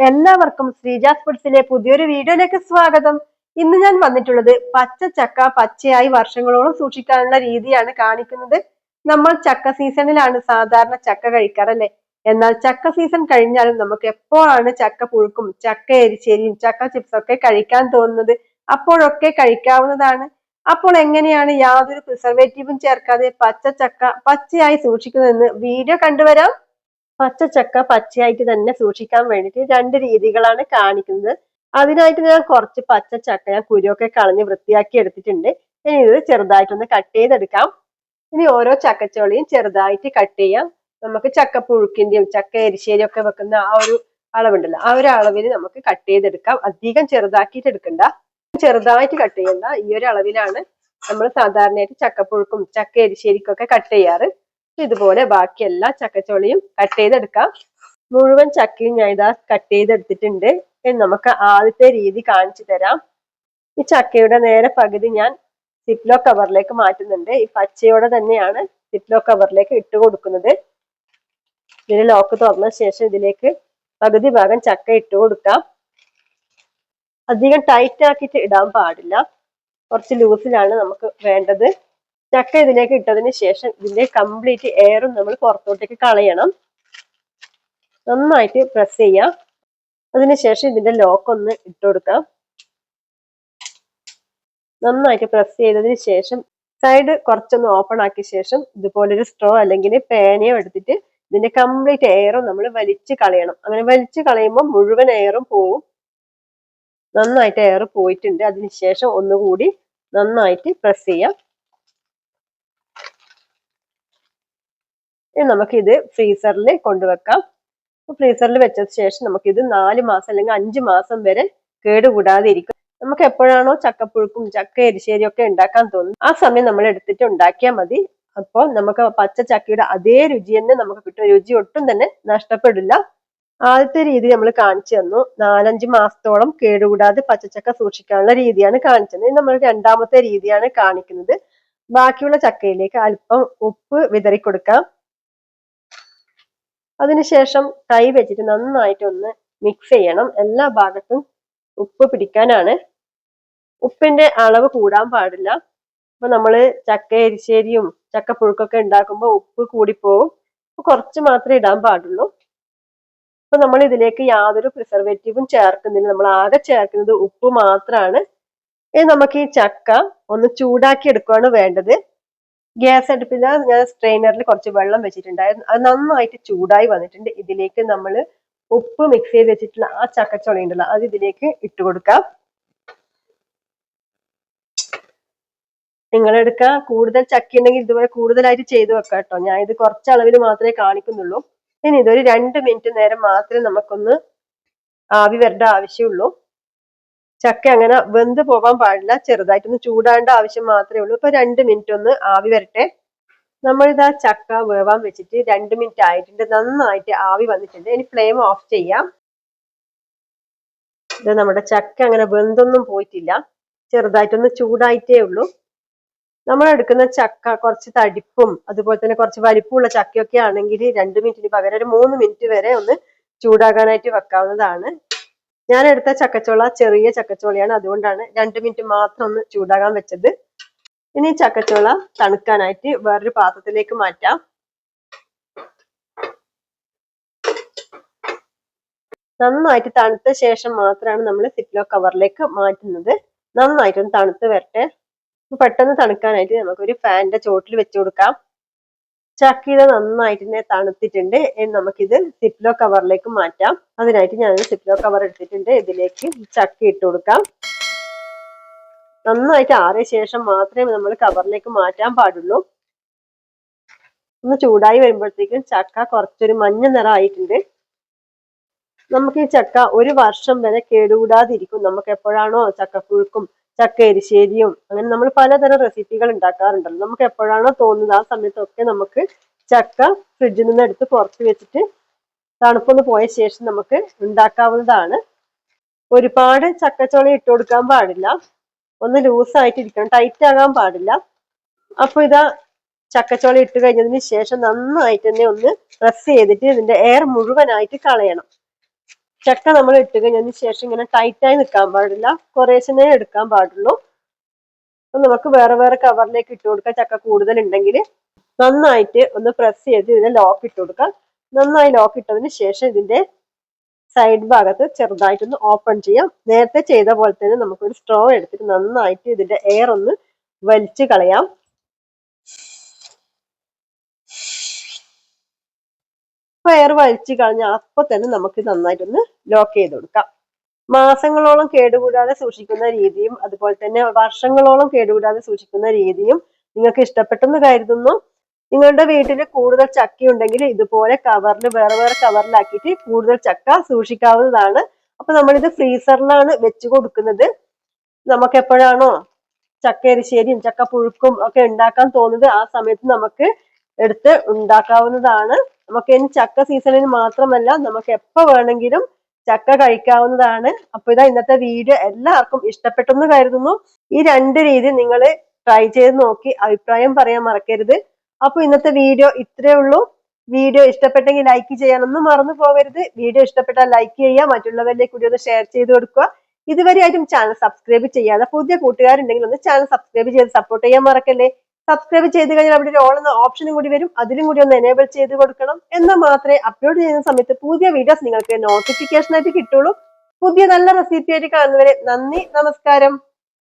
എല്ലാവർക്കും ശ്രീജാസ് ഫുഡ്സിലെ പുതിയൊരു വീഡിയോയിലേക്ക് സ്വാഗതം. ഇന്ന് ഞാൻ വന്നിട്ടുള്ളത് പച്ച ചക്ക പച്ചയായി വർഷങ്ങളോളം സൂക്ഷിക്കാനുള്ള രീതിയാണ് കാണിക്കുന്നത്. നമ്മൾ ചക്ക സീസണിലാണ് സാധാരണ ചക്ക കഴിക്കാറല്ലേ എന്നാൽ ചക്ക സീസൺ കഴിഞ്ഞാലും നമുക്ക് എപ്പോഴാണ് ചക്ക പുഴുക്കും ചക്ക എരിശ്ശേരിയും ചക്ക ചിപ്സ് ഒക്കെ കഴിക്കാൻ തോന്നുന്നത്? അപ്പോഴൊക്കെ കഴിക്കാവുന്നതാണ്. അപ്പോൾ എങ്ങനെയാണ് യാതൊരു പ്രിസർവേറ്റീവും ചേർക്കാതെ പച്ച ചക്ക പച്ചയായി സൂക്ഷിക്കുന്നതെന്ന് വീഡിയോ കണ്ടുവരാം. പച്ചച്ചക്ക പച്ചയായിട്ട് തന്നെ സൂക്ഷിക്കാൻ വേണ്ടിയിട്ട് രണ്ട് രീതികളാണ് കാണിക്കുന്നത്. അതിനായിട്ട് ഞാൻ കുറച്ച് പച്ചച്ചക്ക ഞാൻ കുരുവൊക്കെ കളഞ്ഞ് വൃത്തിയാക്കി എടുത്തിട്ടുണ്ട്. ഇനി ഇത് ചെറുതായിട്ടൊന്ന് കട്ട് ചെയ്തെടുക്കാം. ഇനി ഓരോ ചക്കച്ചോളിയും ചെറുതായിട്ട് കട്ട് ചെയ്യാം. നമുക്ക് ചക്ക പുഴുക്കിന്റെയും ചക്ക എരിശ്ശേരിയും ഒക്കെ വെക്കുന്ന ആ ഒരു അളവുണ്ടല്ലോ ആ ഒരു അളവിൽ നമുക്ക് കട്ട് ചെയ്തെടുക്കാം. അധികം ചെറുതാക്കിയിട്ട് എടുക്കണ്ട. ചെറുതായിട്ട് കട്ട് ചെയ്യണ്ട ഈ ഒരു അളവിലാണ് നമ്മൾ സാധാരണയായിട്ട് ചക്കപ്പുഴുക്കും ചക്ക എരിശ്ശേരിക്കൊക്കെ കട്ട് ചെയ്യാറ്. ഇതുപോലെ ബാക്കി എല്ലാ ചക്കച്ചോളിയും കട്ട് ചെയ്തെടുക്കാം. മുഴുവൻ ചക്കയും ഞാൻ ഇതാ കട്ട് ചെയ്തെടുത്തിട്ടുണ്ട്. ഇനി നമുക്ക് ആദ്യത്തെ രീതി കാണിച്ചു തരാം. ഈ ചക്കയുടെ നേരെ പകുതി ഞാൻ സിപ്ലോ കവറിലേക്ക് മാറ്റുന്നുണ്ട്. ഈ പച്ചയോടെ തന്നെയാണ് സിപ്ലോ കവറിലേക്ക് ഇട്ട് കൊടുക്കുന്നത്. ഇതിന് ലോക്ക് തുറന്ന ശേഷം ഇതിലേക്ക് പകുതി ഭാഗം ചക്ക ഇട്ട് കൊടുക്കാം. അധികം ടൈറ്റ് ആക്കിയിട്ട് ഇടാൻ പാടില്ല. കുറച്ച് ലൂസിലാണ് നമുക്ക് വേണ്ടത്. ചക്ക ഇതിലേക്ക് ഇട്ടതിന് ശേഷം ഇതിന്റെ കംപ്ലീറ്റ് എയറും നമ്മൾ പുറത്തോട്ടേക്ക് കളയണം. നന്നായിട്ട് പ്രസ് ചെയ്യാം. അതിനുശേഷം ഇതിന്റെ ലോക്ക് ഒന്ന് ഇട്ട് കൊടുക്കാം. നന്നായിട്ട് പ്രസ് ചെയ്തതിന് ശേഷം സൈഡ് കുറച്ചൊന്ന് ഓപ്പൺ ആക്കിയ ശേഷം ഇതുപോലൊരു സ്ട്രോ അല്ലെങ്കിൽ പേനയോ എടുത്തിട്ട് ഇതിന്റെ കംപ്ലീറ്റ് എയറും നമ്മൾ വലിച്ചു കളയണം. അങ്ങനെ വലിച്ചു കളയുമ്പോൾ മുഴുവൻ എയറും പോവും. നന്നായിട്ട് എയർ പോയിട്ടുണ്ട്. അതിനുശേഷം ഒന്നുകൂടി നന്നായിട്ട് പ്രസ് ചെയ്യാം. ഇനി നമുക്ക് ഇത് ഫ്രീസറിൽ കൊണ്ടുവെക്കാം ഫ്രീസറിൽ വെച്ച ശേഷം നമുക്ക് ഇത് നാല് മാസം അല്ലെങ്കിൽ അഞ്ച് മാസം വരെ കേടുകൂടാതെ ഇരിക്കും. നമുക്ക് എപ്പോഴാണോ ചക്കപ്പുഴുക്കും ചക്ക എരിശ്ശേരിയും ഒക്കെ ഉണ്ടാക്കാൻ തോന്നുന്നു ആ സമയം നമ്മൾ എടുത്തിട്ട് ഉണ്ടാക്കിയാൽ മതി. അപ്പോൾ നമുക്ക് പച്ച ചക്കയുടെ അതേ രുചി തന്നെ നമുക്ക് കിട്ടും. രുചി ഒട്ടും തന്നെ നഷ്ടപ്പെടില്ല. ആദ്യത്തെ രീതി നമ്മൾ കാണിച്ചു തന്നു. നാലഞ്ച് മാസത്തോളം കേടുകൂടാതെ പച്ചച്ചക്ക സൂക്ഷിക്കാനുള്ള രീതിയാണ് കാണിച്ചത്. നമ്മൾ രണ്ടാമത്തെ രീതിയാണ് കാണിക്കുന്നത്. ബാക്കിയുള്ള ചക്കയിലേക്ക് അല്പം ഉപ്പ് വിതറി കൊടുക്കാം അതിനുശേഷം കൈ വെച്ചിട്ട് നന്നായിട്ട് ഒന്ന് മിക്സ് ചെയ്യണം. എല്ലാ ഭാഗത്തും ഉപ്പ് പിടിക്കാനാണ്. ഉപ്പിന്റെ അളവ് കൂടാൻ പാടില്ല. അപ്പൊ നമ്മൾ ചക്ക എരിശ്ശേരിയും ചക്കപ്പുഴുക്കൊക്കെ ഉണ്ടാക്കുമ്പോൾ ഉപ്പ് കൂടിപ്പോവും. കുറച്ച് മാത്രമേ ഇടാൻ പാടുള്ളൂ. അപ്പൊ നമ്മൾ ഇതിലേക്ക് യാതൊരു പ്രിസർവേറ്റീവും ചേർക്കുന്നില്ല. നമ്മൾ ആകെ ചേർക്കുന്നത് ഉപ്പ് മാത്രമാണ് ഇനി നമുക്ക് ഈ ചക്ക ഒന്ന് ചൂടാക്കി എടുക്കുകയാണ് വേണ്ടത്. ഗ്യാസ് അടുപ്പിൽ ഞാൻ സ്ട്രെയിനറിൽ കുറച്ച് വെള്ളം വെച്ചിട്ടുണ്ടായിരുന്നു. അത് നന്നായിട്ട് ചൂടായി വന്നിട്ടുണ്ട്. ഇതിലേക്ക് നമ്മൾ ഉപ്പ് മിക്സ് ചെയ്ത് വെച്ചിട്ടുള്ള ആ ചക്കച്ചുള ഉണ്ടല്ലോ അത് ഇതിലേക്ക് ഇട്ട് കൊടുക്കാം. നിങ്ങളെടുക്കുക കൂടുതൽ ചക്ക ഉണ്ടെങ്കിൽ ഇതുപോലെ കൂടുതലായിട്ട് ചെയ്തു വെക്കാം കേട്ടോ ഞാൻ ഇത് കുറച്ച് അളവിൽ മാത്രമേ കാണിക്കുന്നുള്ളൂ. ഇനി ഇതൊരു രണ്ട് മിനിറ്റ് നേരം മാത്രമേ നമുക്കൊന്ന് ആവി വരേണ്ട ആവശ്യമുള്ളൂ. ചക്ക അങ്ങനെ വെന്ത് പോകാൻ പാടില്ല. ചെറുതായിട്ടൊന്ന് ചൂടാണ്ട ആവശ്യം മാത്രമേ ഉള്ളൂ. ഇപ്പൊ രണ്ട് മിനിറ്റ് ഒന്ന് ആവി വരട്ടെ. നമ്മളിതാ ചക്ക വേവാൻ വെച്ചിട്ട് രണ്ട് മിനിറ്റ് ആയിട്ടുണ്ട്. നന്നായിട്ട് ആവി വന്നിട്ടുണ്ട്. ഇനി ഫ്ലെയിം ഓഫ് ചെയ്യാം. ഇത് നമ്മുടെ ചക്ക അങ്ങനെ വെന്തൊന്നും പോയിട്ടില്ല. ചെറുതായിട്ടൊന്ന് ചൂടായിട്ടേ ഉള്ളൂ. നമ്മൾ എടുക്കുന്ന ചക്ക കുറച്ച് തടിപ്പും അതുപോലെ തന്നെ കുറച്ച് വലിപ്പമുള്ള ചക്കയൊക്കെ ആണെങ്കിൽ രണ്ട് മിനിറ്റിന് പകരം ഒരു മൂന്ന് മിനിറ്റ് വരെ ഒന്ന് ചൂടാകാനായിട്ട് വെക്കാവുന്നതാണ്. ഞാൻ എടുത്ത ചക്കച്ചോള ചെറിയ ചക്കച്ചോളയാണ്. അതുകൊണ്ടാണ് രണ്ട് മിനിറ്റ് മാത്രം ഒന്ന് ചൂടാകാൻ വെച്ചത്. ഇനി ചക്കച്ചോള തണുക്കാനായിട്ട് വേറൊരു പാത്രത്തിലേക്ക് മാറ്റാം. നന്നായിട്ട് തണുത്ത ശേഷം മാത്രമാണ് നമ്മൾ സിറ്റ്ലോ കവറിലേക്ക് മാറ്റുന്നത്. നന്നായിട്ടൊന്ന് തണുത്ത് വരട്ടെ. പെട്ടെന്ന് തണുക്കാനായിട്ട് നമുക്കൊരു ഫാനിന്റെ ചോട്ടിൽ വെച്ച് കൊടുക്കാം. ചക്ക ഇത് നന്നായിട്ട് തന്നെ തണുത്തിട്ടുണ്ട് നമുക്കിത് സിപ്ലോ കവറിലേക്ക് മാറ്റാം. അതിനായിട്ട് ഞാൻ സിപ്ലോ കവർ എടുത്തിട്ടുണ്ട്. ഇതിലേക്ക് ചക്ക ഇട്ട് കൊടുക്കാം. നന്നായിട്ട് ആറിയ ശേഷം മാത്രമേ നമ്മൾ കവറിലേക്ക് മാറ്റാൻ പാടുള്ളൂ. ഒന്ന് ചൂടായി വരുമ്പോഴത്തേക്കും ചക്ക കുറച്ചൊരു മഞ്ഞ നിറമായിട്ടുണ്ട്. നമുക്ക് ഈ ചക്ക ഒരു വർഷം വരെ കേടുകൂടാതിരിക്കും. നമുക്ക് എപ്പോഴാണോ ചക്കപ്പുഴുക്കും ചക്ക എരിശ്ശേരിയും അങ്ങനെ നമ്മൾ പലതരം റെസിപ്പികൾ ഉണ്ടാക്കാറുണ്ടല്ലോ. നമുക്ക് എപ്പോഴാണോ തോന്നുന്നത് ആ സമയത്തൊക്കെ നമുക്ക് ചക്ക ഫ്രിഡ്ജിൽ നിന്ന് എടുത്ത് പുറത്ത് വെച്ചിട്ട് തണുപ്പൊന്ന് പോയ ശേഷം നമുക്ക് ഉണ്ടാക്കാവുന്നതാണ്. ഒരുപാട് ചക്കച്ചോളം ഇട്ട് കൊടുക്കാൻ പാടില്ല. ഒന്ന് ലൂസായിട്ടിരിക്കണം ടൈറ്റ് ആകാൻ പാടില്ല. അപ്പൊ ഇതാ ചക്കച്ചോളം ഇട്ട് കഴിഞ്ഞതിന് ശേഷം നന്നായിട്ട് തന്നെ ഒന്ന് പ്രസ് ചെയ്തിട്ട് ഇതിന്റെ എയർ മുഴുവനായിട്ട് കളയണം. ചക്ക നമ്മൾ ഇട്ട് കഴിഞ്ഞതിന് ശേഷം ഇങ്ങനെ ടൈറ്റായി നിൽക്കാൻ പാടില്ല. കുറേശ്ശനെ എടുക്കാൻ പാടുള്ളൂ. അപ്പം നമുക്ക് വേറെ വേറെ കവറിലേക്ക് ഇട്ട് കൊടുക്കാം. ചക്ക കൂടുതൽ ഉണ്ടെങ്കിൽ നന്നായിട്ട് ഒന്ന് പ്രസ് ചെയ്ത് ഇതിനെ ലോക്ക് ഇട്ട് കൊടുക്കാം. നന്നായി ലോക്ക് ഇട്ടതിന് ശേഷം ഇതിന്റെ സൈഡ് ഭാഗത്ത് ചെറുതായിട്ടൊന്ന് ഓപ്പൺ ചെയ്യാം. നേരത്തെ ചെയ്ത പോലെ തന്നെ നമുക്കൊരു സ്ട്രോ എടുത്തിട്ട് നന്നായിട്ട് ഇതിന്റെ എയർ ഒന്ന് വലിച്ചു കളയാം. എയർ വലിച്ചു കളഞ്ഞാൽ അപ്പൊ തന്നെ നമുക്ക് നന്നായിട്ടൊന്ന് ലോക്ക് ചെയ്ത് കൊടുക്കാം. മാസങ്ങളോളം കേടുകൂടാതെ സൂക്ഷിക്കുന്ന രീതിയും അതുപോലെ തന്നെ വർഷങ്ങളോളം കേടുകൂടാതെ സൂക്ഷിക്കുന്ന രീതിയും നിങ്ങൾക്ക് ഇഷ്ടപ്പെട്ടെന്ന് കരുതുന്നു. നിങ്ങളുടെ വീട്ടിൽ കൂടുതൽ ചക്ക ഉണ്ടെങ്കിൽ ഇതുപോലെ കവറിൽ വേറെ വേറെ കവറിലാക്കിയിട്ട് കൂടുതൽ ചക്ക സൂക്ഷിക്കാവുന്നതാണ്. അപ്പൊ നമ്മളിത് ഫ്രീസറിലാണ് വെച്ച് കൊടുക്കുന്നത്. നമുക്ക് എപ്പോഴാണോ ചക്ക എരിശ്ശേരിയും ചക്ക പുഴുക്കും ഒക്കെ ഉണ്ടാക്കാൻ തോന്നുന്നത് ആ സമയത്ത് നമുക്ക് എടുത്ത് ഉണ്ടാക്കാവുന്നതാണ്. നമുക്ക് ഇനി ചക്ക സീസണിൽ മാത്രമല്ല നമുക്ക് എപ്പോ വേണമെങ്കിലും ചക്ക കഴിക്കാവുന്നതാണ്. അപ്പൊ ഇതാ ഇന്നത്തെ വീഡിയോ. എല്ലാവർക്കും ഇഷ്ടപ്പെട്ടെന്ന് കരുതുന്നു. ഈ രണ്ട് രീതി നിങ്ങൾ ട്രൈ ചെയ്ത് നോക്കി അഭിപ്രായം പറയാൻ മറക്കരുത്. അപ്പൊ ഇന്നത്തെ വീഡിയോ ഇത്രയേ ഉള്ളൂ. വീഡിയോ ഇഷ്ടപ്പെട്ടെങ്കിൽ ലൈക്ക് ചെയ്യാനൊന്നും മറന്നു പോകരുത്. വീഡിയോ ഇഷ്ടപ്പെട്ടാൽ ലൈക്ക് ചെയ്യുക മറ്റുള്ളവരിലേക്ക് കൂടി ഒന്ന് ഷെയർ ചെയ്ത് കൊടുക്കുക. ഇതുവരെയായിട്ടും ചാനൽ സബ്സ്ക്രൈബ് ചെയ്യാതെ പുതിയ കൂട്ടുകാരുണ്ടെങ്കിൽ ഒന്ന് ചാനൽ സബ്സ്ക്രൈബ് ചെയ്ത് സപ്പോർട്ട് ചെയ്യാൻ മറക്കല്ലേ? സബ്സ്ക്രൈബ് ചെയ്ത് കഴിഞ്ഞാൽ അവിടെ ഒരു ഓൾ എന്ന ഓപ്ഷനും കൂടി വരും. അതിലും കൂടി ഒന്ന് എനേബിൾ ചെയ്ത് കൊടുക്കണം. എന്നാൽ മാത്രമേ അപ്ലോഡ് ചെയ്യുന്ന സമയത്ത് പുതിയ വീഡിയോസ് നിങ്ങൾക്ക് നോട്ടിഫിക്കേഷൻ ആയിട്ട് കിട്ടുള്ളൂ. പുതിയ നല്ല റെസിപ്പി ആയിട്ട് കാണുന്നവരെ നന്ദി നമസ്കാരം.